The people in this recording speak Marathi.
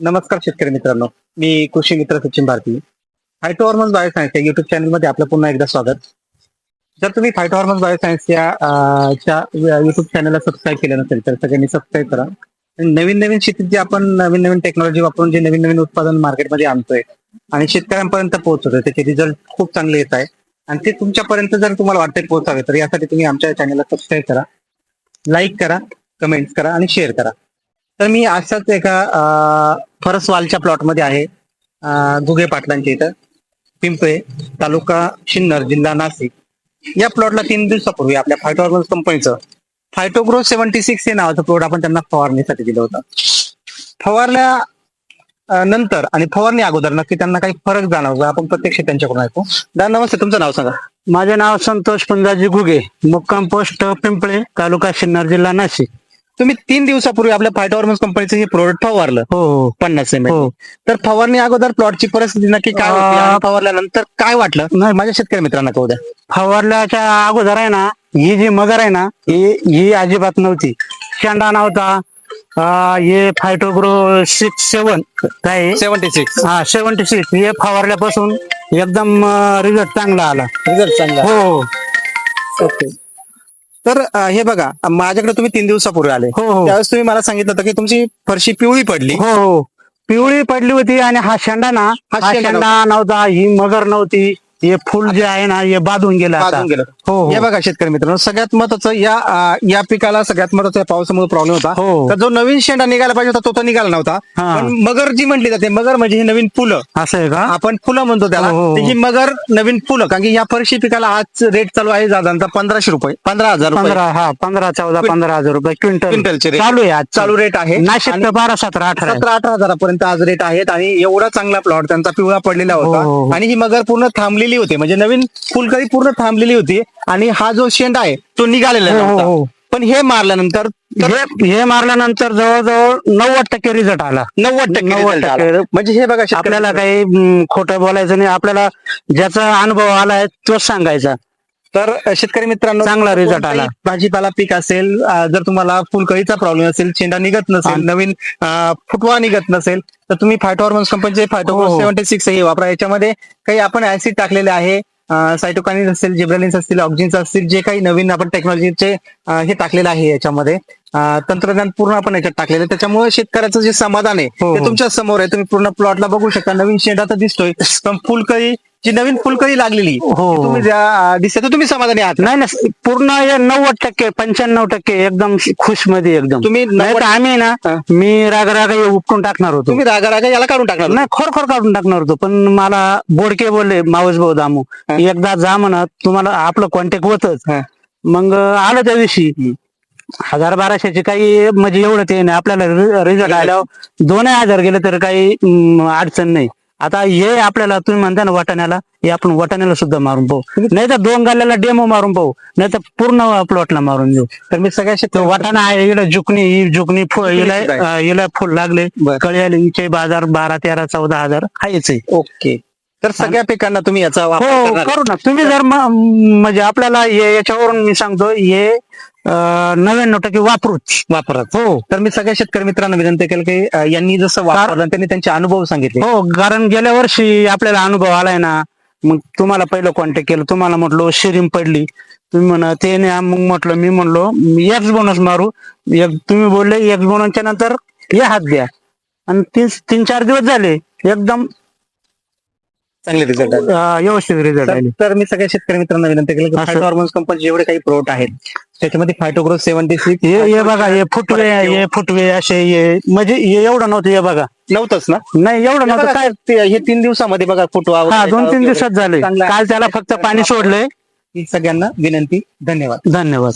नमस्कार शेतकरी मित्रांनो. मी कृषी मित्र Sachin Bharti. Phyto hormones bioscience या युट्यूब चॅनलमध्ये आपलं पुन्हा एकदा स्वागत. जर तुम्ही फायटो हॉर्मोन्स बायोसायन्स या युट्यूब चॅनलला सबस्क्राईब केलं नसेल तर सगळ्यांनी सबस्क्राईब करा. आणि नवीन नवीन शेतीत जे आपण नवीन नवीन टेक्नॉलॉजी वापरून जे नवीन नवीन उत्पादन मार्केटमध्ये आणतोय आणि शेतकऱ्यांपर्यंत पोहोचतोय त्याचे रिझल्ट खूप चांगले येत आहे. आणि ते तुमच्यापर्यंत जर तुम्हाला वाटते पोहोचावे तर यासाठी तुम्ही आमच्या चॅनलला सबस्क्राईब करा. लाईक करा कमेंट्स करा आणि शेअर करा. तर मी अशाच एका फरसवालच्या प्लॉटमध्ये आहे अं, घुगे पाटलांच्या इथं पिंपळे तालुका सिन्नर जिल्हा नाशिक. या प्लॉटला तीन दिवसापूर्वी आपल्या फायटोग्रोस कंपनीचं फायटोग्रो सेव्हन्टी सिक्स हे नावाचं प्लॉट आपण त्यांना फवारणीसाठी दिलं होतं. फवारल्या नंतर आणि फवारणी अगोदर नक्की त्यांना काही फरक जाणवला आपण प्रत्यक्ष त्यांच्याकडून ऐकू. दा नमस्ते तुमचं नाव सांगा. माझे नाव संतोष पंजाजी घुगे मुक्काम पोस्ट पिंपळे तालुका सिन्नर जिल्हा नाशिक. तुम्ही तीन दिवसापूर्वी आपल्या फायटोहॉर्मोन्स कंपनीचं हे प्रोडक्ट फवारलं. हो हो. पन्नास एम हो. तर फवारणी अगोदर प्लॉटची परिस्थिती नक्की काय होती अं, आणि फवारल्यानंतर काय वाटलं? नाही. माझ्या शेतकरी मित्रांना कळू द्या. फवारल्याच्या अगोदर आहे ना ही जी मगर आहे ना ही ही अजिबात नव्हती. शेंडा नव्हता. अं, हे फायटोग्रो सिक्स सेवन काय? Seventy six. हा सेव्हन्टी सिक्स. हे फवारल्यापासून एकदम रिझल्ट चांगला आला. रिझल्ट चांगला हो. ओके तर हे बघा माझ्याकडे तुम्ही तीन दिवसापूर्वी आले. हो हो. त्यावेळेस तुम्ही मला सांगितलं होतं की तुमची फरशी पिवळी पडली. हो हो. पिवळी पडली होती आणि हा शेंडा ना हा शेंडा नव्हता. ही मगर नव्हती हे फुल जे आहे ना हे बांधून गेलं बाजून गेलं. हो हे. हो बघा शेतकरी मित्रांनो सगळ्यात महत्वाचं या या पिकाला सगळ्यात महत्त्वाचा पावसामुळे प्रॉब्लेम होता. हो. तर जो नवीन शेंडा निघायला पाहिजे होता तो तर निघाला नव्हता. हा. पण मगर जी म्हटली जाते मगर म्हणजे ही नवीन फुलं. असं आहे का? आपण फुलं म्हणतो त्याला. हो, हो, हो. तर ही मगर नवीन फुलं कारण की या फरशी पिकाला आज रेट चालू आहे दादांचा पंधराशे रुपये पंधरा हजार रुपये. पंधरा हा पंधरा चौदा पंधरा हजार रुपये क्विंटल. क्विंटलचे चालू आहे आज. चालू रेट आहे. नाशिक आणि तर बारा सतरा अठरा आहे. सतरा अठरा हजारापर्यंत आज रेट आहेत आणि एवढा चांगला प्लॉट त्यांचा पिवळा पडलेला हो, हो, होता. आणि ही मगर पूर्ण थांबलेली होती. म्हणजे नवीन फुलकळी पूर्ण थांबलेली होती आणि हा जो शेंडा आहे तो निघालेला हो, हो, नव्हता हो. पण हे मारल्यानंतर तर हे हे मारल्यानंतर जवळजवळ नव्वद टक्के रिझल्ट आला नव्वद टक्के नव्वद result टक्के. म्हणजे हे बघा शेतकरी- आपल्याला काही हम्म, खोटं बोलायचं नाही आपल्याला ज्याचा अनुभव आलाय तोच सांगायचा तर अ, शेतकरी मित्रांनो चांगला result कोणताही आला. भाजीपाला पीक असेल अ, जर तुम्हाला फुलकळीचा प्रॉब्लेम असेल चेंडा निघत नसेल नवीन अ, फुटवा निघत नसेल तर तुम्ही फायटोहॉर्मोन्स कंपनीचे फायटो हो. सेव्हन्टी सिक्स हे वापरा याच्यामध्ये काही आपण ऍसिड टाकलेले आहे सायटोकानिन असेल जिब्रालिन्स असतील ऑक्सिन्स असतील जे काही नवीन आपण टेक्नॉलॉजीचे हे टाकलेलं आहे याच्यामध्ये. तंत्रज्ञान पूर्ण आपण याच्यात टाकलेलं आहे. त्याच्यामुळे शेतकऱ्याचं जे समाधान आहे हो, ते हो. तुमच्यासमोर आहे. तुम्ही पूर्ण प्लॉटला बघू शकता. नवीन शेंडा तर दिसतोय पण फुलकळी जी नवीन फुलकळी लागलेली हो. ती तुम्ही ज्या अ, दिसते तर तुम्ही समाधानी आहात नाही ना पूर्ण हे नव्वद टक्के पंच्याण्णव टक्के एकदम खुशमध्ये एकदम तुम्ही नाही तर नव्वद- आम्ही ना हा. मी राग राग उपटून टाकणार होतो तुम्ही रागा रागा याला काढून टाकणार नाही खरोखर काढून टाकणार होतो पण मला बोडके बोलले मावस भाऊ दामू. एकदा जा म्हणत तुम्हाला आपलं कॉन्टॅक्ट होतच हा. मग आलं त्या दिवशी. हजार बाराशेचे काही म्हणजे एवढं ते नाही आपल्याला रिझल्ट आल्यावर दोनही हजार गेले तर काही अडचण नाही आता हे आपल्याला तुम्ही म्हणता ना वाटाण्याला हे आपण वाटाण्याला सुद्धा मारून पाहू. नाही तर दोन गाल्याला डेमो मारून पाहू. नाही तर पूर्ण प्लॉटला मारून देऊ. तर मी सगळ्या शेतकरी वाटाणा आहे हिला जुकणी ही जुकणी फुल हिला फुल लागले. कळी आले हिचे बाजार बारा तेरा चौदा हजार. आहेच आहे. ओके. तर सगळ्या पिकांना तुम्ही याचा वापर हो करणार. करू ना. तुम्ही जर म- म्हणजे आपल्याला हे- याच्यावरून मी सांगतो हे अं, नव्याण्णव टक्के वापरूच. वापरत. हो. तर मी सगळ्या शेतकरी मित्रांना विनंती केलं की अं, यांनी जसं वापरलं त्यांनी त्यांचे अनुभव सांगितले. हो कारण गेल्या वर्षी आपल्याला अनुभव आलाय ना. मग तुम्हाला पहिलं कॉन्टॅक्ट केलं तुम्हाला म्हटलो शिरीम पडली. तुम्ही म्हणा ते नाही मग म्हटलं मी म्हणलो एक्स बोनस मारू. एक तुम्ही बोलले एक्स बोनसच्या नंतर हे हात द्या. आणि तीन तीन चार दिवस झाले एकदम चांगले रिझल्ट आले. अं, व्यवस्थित रिझल्ट तर- आले. तर मी सगळ्या शेतकरी मित्रांना विनंती केलं की असं- फायटो हॉर्मोन्स कंपनी जेवढे काही प्रोडक्ट आहेत त्याच्यामध्ये फायटोग्रो सेव्हन्टी सिक्स हे हे बघा हे फुटवे हे फुटवे असे हे म्हणजे हे एवढं नव्हतं हे बघा. नव्हतंच ना? नाही एवढं हे नव्हतं. बघा, काय? ते- हे तीन दिवसामध्ये बघा फुटवा हा वगैरे दोन तीन. दिवसात झाले. चांगला- काल त्याला फक्त पाणी सोडलंय. ही सगळ्यांना विनंती. धन्यवाद. धन्यवाद.